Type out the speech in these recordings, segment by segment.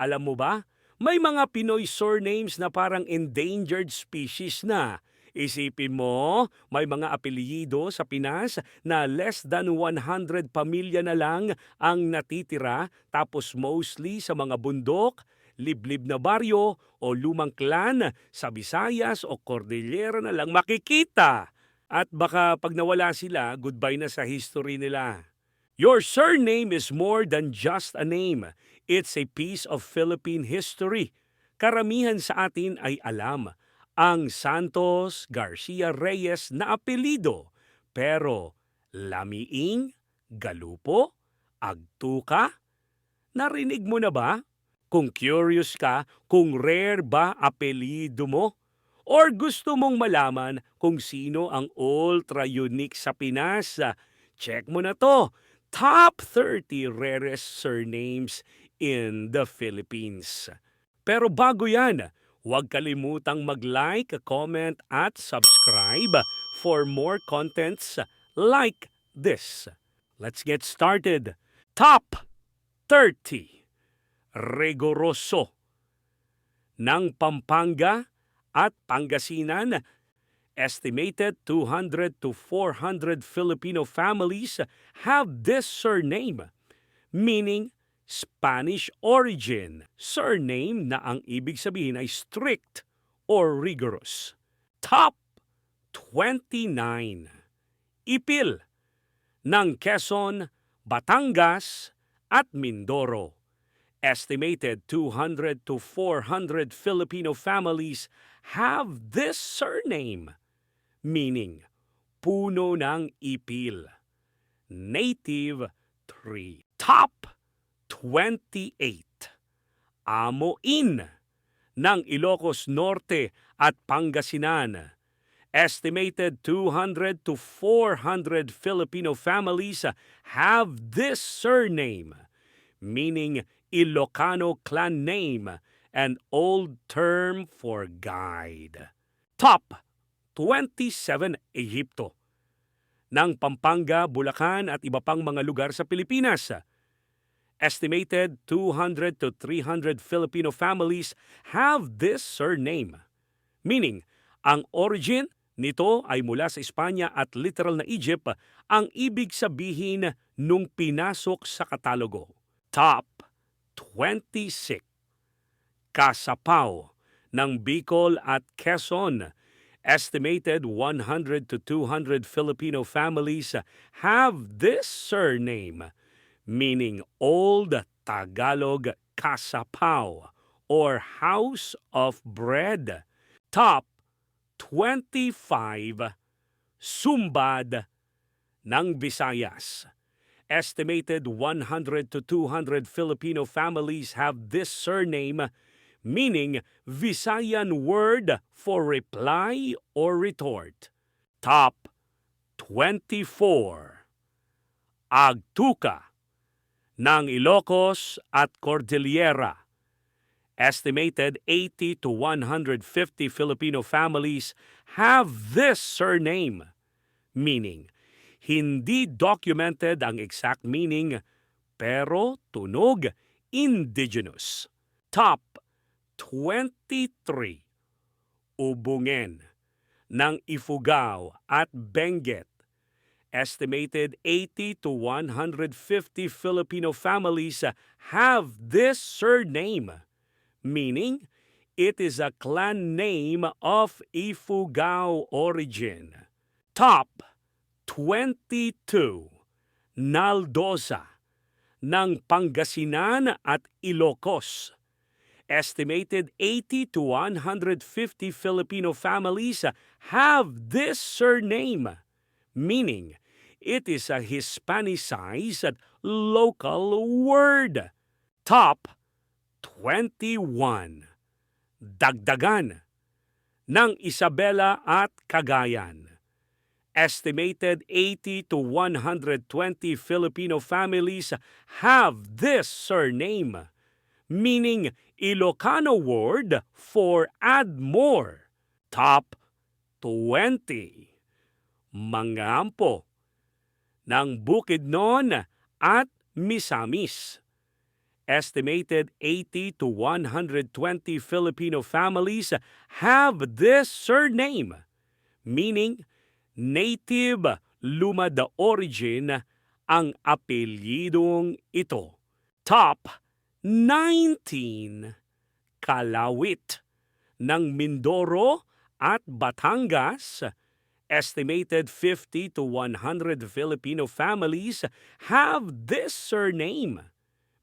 Alam mo ba, may mga Pinoy surnames na parang endangered species na. Isipin mo, may mga apelyido sa Pinas na less than 100 pamilya na lang ang natitira tapos mostly sa mga bundok, liblib na baryo o lumang klan sa Visayas o Cordillera na lang makikita. At baka pag nawala sila, goodbye na sa history nila. Your surname is more than just a name. It's a piece of Philippine history. Karamihan sa atin ay alam ang Santos Garcia Reyes na apelido. Pero Lamiing, Galupo, Agtuka, narinig mo na ba? Kung curious ka kung rare ba apelido mo? Or gusto mong malaman kung sino ang ultra-unique sa Pinas? Check mo na to. Top 30 rarest surnames in the Philippines. Pero bago yan, huwag kalimutang mag-like, comment at subscribe for more contents like this. Let's get started. Top 30 Rigoroso ng Pampanga at Pangasinan estimated 200 to 400 Filipino families have this surname, meaning Spanish origin. Surname na ang ibig sabihin ay strict or rigorous. Top 29. Ipil ng Quezon, Batangas at Mindoro. Estimated 200 to 400 Filipino families have this surname, meaning puno ng ipil. Native tree. Top 28. Amoin ng Ilocos Norte at Pangasinan. Estimated 200 to 400 Filipino families have this surname, meaning Ilocano clan name and old term for guide. Top 27 Ehipto ng Pampanga, Bulacan at iba pang mga lugar sa Pilipinas. Estimated 200 to 300 Filipino families have this surname, meaning ang origin nito ay mula sa Espanya at literal na Egypt ang ibig sabihin nung pinasok sa katalogo. Top 26. Kasapaw ng Bicol at Quezon. Estimated 100 to 200 Filipino families have this surname, meaning Old Tagalog Kasapaw or House of Bread. Top 25. Sumbad ng Visayas. Estimated 100 to 200 Filipino families have this surname, meaning Visayan word for reply or retort. Top 24. Agtuka ng Ilocos at Cordillera. Estimated 80 to 150 Filipino families have this surname, meaning hindi documented ang exact meaning pero tunog indigenous. Top 23. Ubungen ng Ifugao at Benguet. Estimated 80 to 150 Filipino families have this surname, meaning it is a clan name of Ifugao origin. Top 22. Naldosa ng Pangasinan at Ilocos. Estimated 80 to 150 Filipino families have this surname, meaning it is a Hispanicized local word. Top 21. Dagdagan ng Isabela at Cagayan. Estimated 80 to 120 Filipino families have this surname, meaning Ilocano word for add more. Top 20. Mangampo ng Bukidnon at Misamis. Estimated 80 to 120 Filipino families have this surname, meaning native lumad origin ang apelyidong ito. Top 19 Kalawit ng Mindoro at Batangas Estimated 50 to 100 Filipino families have this surname,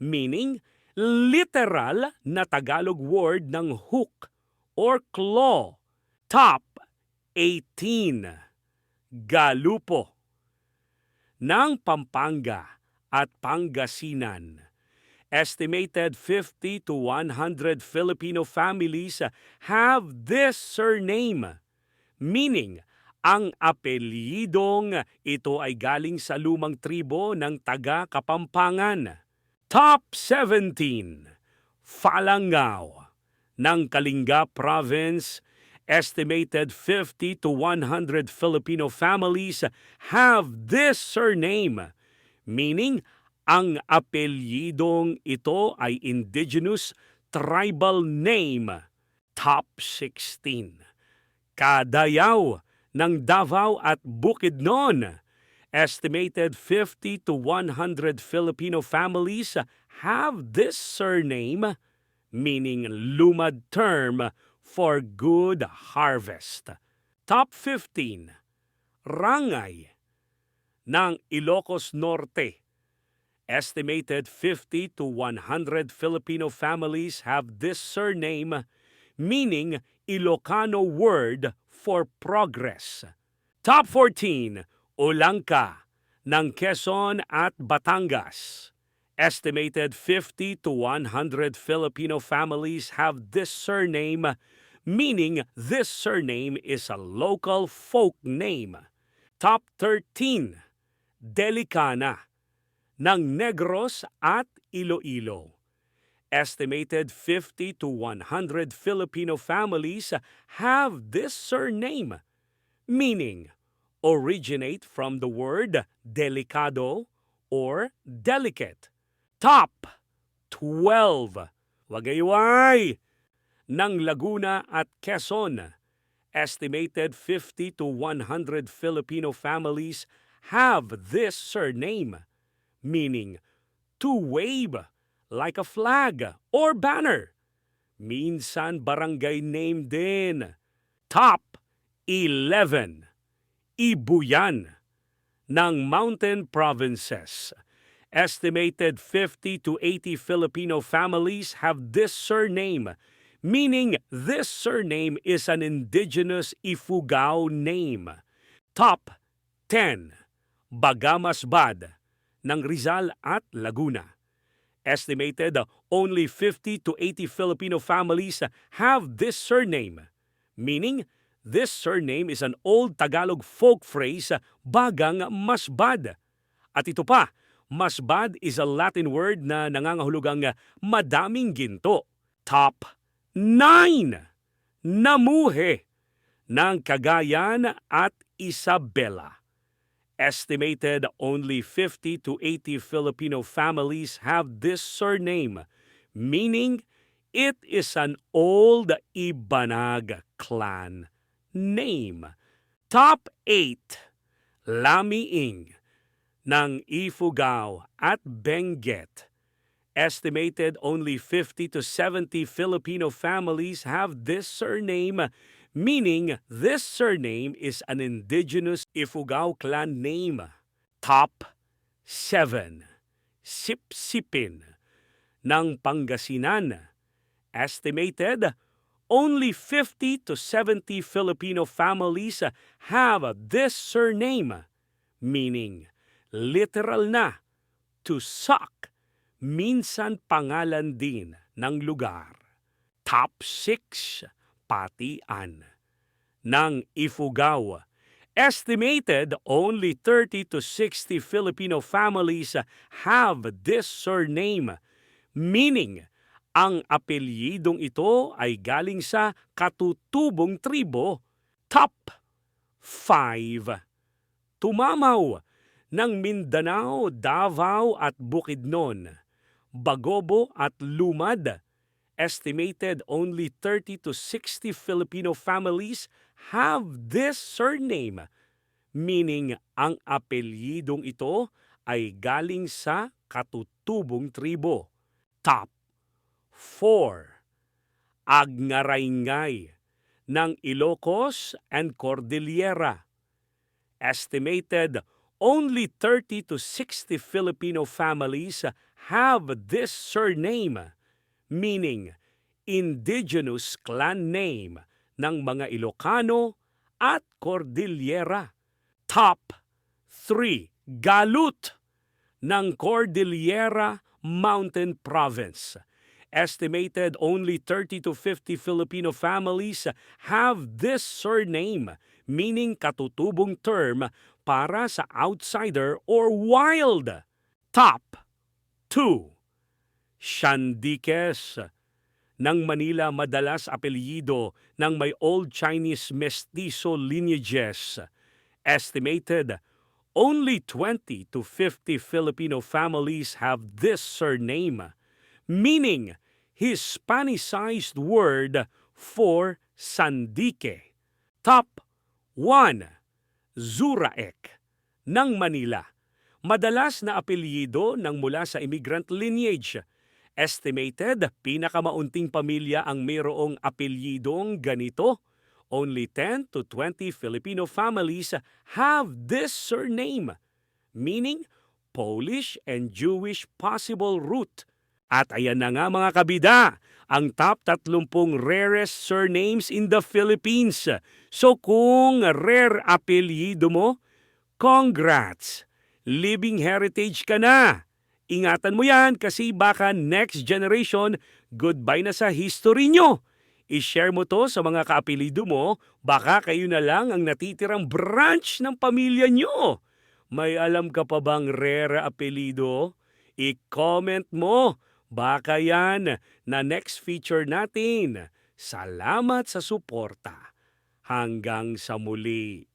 meaning literal na Tagalog word ng hook or claw. Top 18. Galupo ng Pampanga at Pangasinan. Estimated 50 to 100 Filipino families have this surname, meaning ang apelyidong ito ay galing sa lumang tribo ng taga Kapampangan. Top 17. Falangao ng Kalinga Province. Estimated 50 to 100 Filipino families have this surname, meaning ang apelyidong ito ay indigenous tribal name. Top 16. Kadayaw ng Davao at Bukidnon. Estimated 50 to 100 Filipino families have this surname, meaning lumad term for good harvest. Top 15. Rangay ng Ilocos Norte. Estimated 50 to 100 Filipino families have this surname, meaning Ilocano word for progress. Top 14, Olangka ng Quezon at Batangas. Estimated 50 to 100 Filipino families have this surname, meaning this surname is a local folk name. Top 13, Delicana ng Negros at Iloilo. Estimated 50 to 100 Filipino families have this surname, meaning originate from the word delicado or delicate. Top 12 Wagayway ng Laguna at Quezon. Estimated 50 to 100 Filipino families have this surname, meaning to wave like a flag or banner. Minsan barangay name din. Top 11. Ibuyan ng Mountain Provinces. Estimated 50 to 80 Filipino families have this surname, meaning this surname is an indigenous Ifugao name. Top 10. Bagamasbad ng Rizal at Laguna. Estimated only 50 to 80 Filipino families have this surname, meaning this surname is an old Tagalog folk phrase, bagang masbad. At ito pa, masbad is a Latin word na nangangahulugang madaming ginto. Top 9! Namuhe ng Cagayan at Isabela. Estimated only 50 to 80 Filipino families have this surname, meaning it is an old Ibanag clan name. Top 8 Lamiing ng Ifugao at Benguet. Estimated only 50 to 70 Filipino families have this surname, meaning this surname is an indigenous Ifugao clan name. Top 7. Sipsipin ng Pangasinan. Estimated only 50 to 70 Filipino families have this surname, meaning literal na to suck, minsan pangalan din ng lugar. Top 6 Patian ng Ifugao. Estimated only 30 to 60 Filipino families have this surname, meaning ang apelyidong ito ay galing sa katutubong tribo. Top 5. Tumamaw ng Mindanao, Davao at Bukidnon. Bagobo at Lumad. Estimated only 30 to 60 Filipino families have this surname, meaning ang apelyidong ito ay galing sa katutubong tribo. Top 4. Agnaraingay ng Ilocos and Cordillera. Estimated only 30 to 60 Filipino families have this surname, meaning indigenous clan name ng mga Ilocano at Cordillera. Top 3. Galut ng Cordillera Mountain Province. Estimated only 30 to 50 Filipino families have this surname, meaning katutubong term para sa outsider or wild. Top 2. Shandikes ng Manila madalas apelyido ng may Old Chinese mestizo lineages. Estimated only 20 to 50 Filipino families have this surname, meaning Hispanicized word for sandike. Top 1. Zuraek ng Manila. Madalas na apelyido ng mula sa immigrant lineage. Estimated, pinakamaunting pamilya ang mayroong apelyidong ganito. Only 10 to 20 Filipino families have this surname, meaning Polish and Jewish possible root. At ayan na nga mga kabida, ang top 30 rarest surnames in the Philippines. So kung rare apelyido mo, congrats! Living heritage ka na! Ingatan mo yan kasi baka next generation, goodbye na sa history nyo. I-share mo to sa mga kaapelido mo, baka kayo na lang ang natitirang branch ng pamilya nyo. May alam ka pa bang rare apelido? I-comment mo. Baka yan na next feature natin. Salamat sa suporta. Hanggang sa muli.